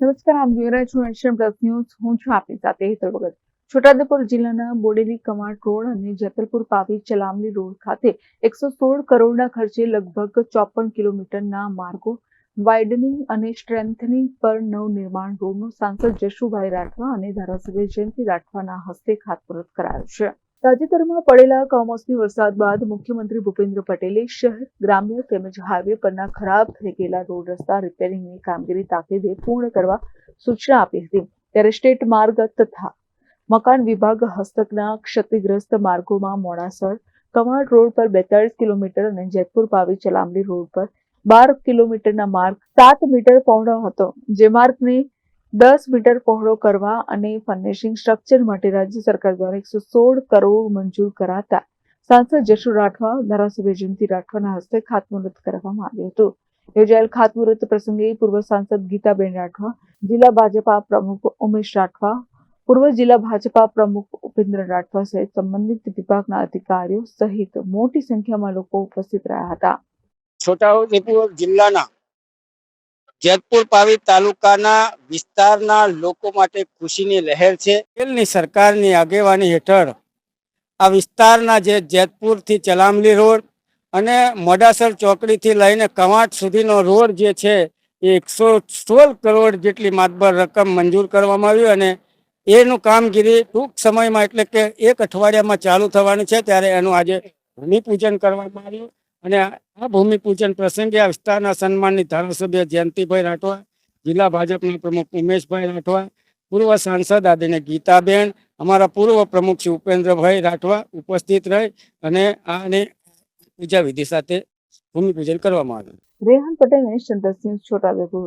નમસ્કાર, આપ જોઈ રહ્યા છો એશિયન પ્લસ ન્યૂઝ. હું છું આપની સાથે હેતલ ભગત. છોટાઉદેપુર જિલ્લાના બોડેલી કમાડ રોડ અને જેતલપુર પાવી ચલામલી રોડ ખાતે એકસો સોળ કરોડના ખર્ચે લગભગ ચોપન કિલોમીટરના માર્ગો વાઇડનિંગ અને સ્ટ્રેન્થનિંગ પર નવનિર્માણ રોડનું સાંસદ જશુભાઈ રાઠવા અને ધારાસભ્ય જયંતિ રાઠવાના હસ્તે ખાતમુહૂર્ત કરાયું છે. તાજેતરમાં પડેલા કમોસમી વરસાદ બાદ મુખ્યમંત્રી ભૂપેન્દ્ર પટેલે શહેર, ગ્રામ્ય તેમજ હાઈવે પરના ખરાબ થઈ ગયેલા રોડ રસ્તા રિપેરિંગની કામગીરી તાકીદે પૂર્ણ કરવા સૂચના આપી હતી. ત્યારે સ્ટેટ માર્ગ તથા મકાન વિભાગ હસ્તકના ક્ષતિગ્રસ્ત માર્ગોમાં મોડાસર, કમાડ રોડ પર બેતાળીસ કિલોમીટર અને જેતપુર પાવી ચલામલી રોડ પર બાર કિલોમીટરના માર્ગ સાત મીટર પહોળો હતો. જે માર્ગને દસ મીટર પહોળો કરવા અને ફર્નિશિંગ સ્ટ્રક્ચર માટે રાજ્ય સરકાર દ્વારા એકસો સોળ કરોડ મંજૂર કરાતા સાંસદ જશુ રાઠવા, ધારાસભ્ય જયંતિ રાઠવાના હસ્તે ખાતમુહૂર્ત કરવામાં આવ્યું હતું. યોજાયેલ ખાતમુહૂર્ત પ્રસંગે પૂર્વ સાંસદ ગીતાબેન રાઠવા, જિલ્લા ભાજપા પ્રમુખ ઉમેશ રાઠવા, પૂર્વ જિલ્લા ભાજપા પ્રમુખ ઉપેન્દ્ર રાઠવા સહિત સંબંધિત વિભાગના અધિકારીઓ સહિત મોટી સંખ્યામાં લોકો ઉપસ્થિત રહ્યા હતા. છોટાઉદેપુર જિલ્લાના જેતપુર પાવી તાલુકાના વિસ્તારના લોકો માટે ખુશીની લહેર છે. પટેલની સરકારની આગેવાની હેઠળ આ વિસ્તારના જે જેતપુરથી ચલામલી રોડ અને મોડાસર ચોકડીથી લઈને કવાંટ સુધીનો રોડ જે છે એ એકસો સોળ કરોડ જેટલી માતબર રકમ મંજૂર કરવામાં આવી અને એનું કામગીરી ટૂંક સમયમાં એટલે કે એક અઠવાડિયામાં ચાલુ થવાની છે. ત્યારે એનું આજે ભૂમિપૂજન કરવામાં આવ્યું. અને આ ભૂમિપૂજન પ્રસંગે આ વિસ્તારના સન્માનિત ધારાસભ્ય જયંતિભાઈ રાઠવા, જિલ્લા ભાજપના પ્રમુખ ઉમેશભાઈ રાઠવા, પૂર્વ સાંસદ આદિને ગીતાબેન, અમારા પૂર્વ પ્રમુખ શ્રી ઉપેન્દ્રભાઈ રાઠવા ઉપસ્થિત રહી અને આને પૂજા વિધિ સાથે ભૂમિપૂજન કરવામાં આવ્યું. રેહાન પટેલ નેશન ચંદ્રસિંહ છોટાઉદેપુર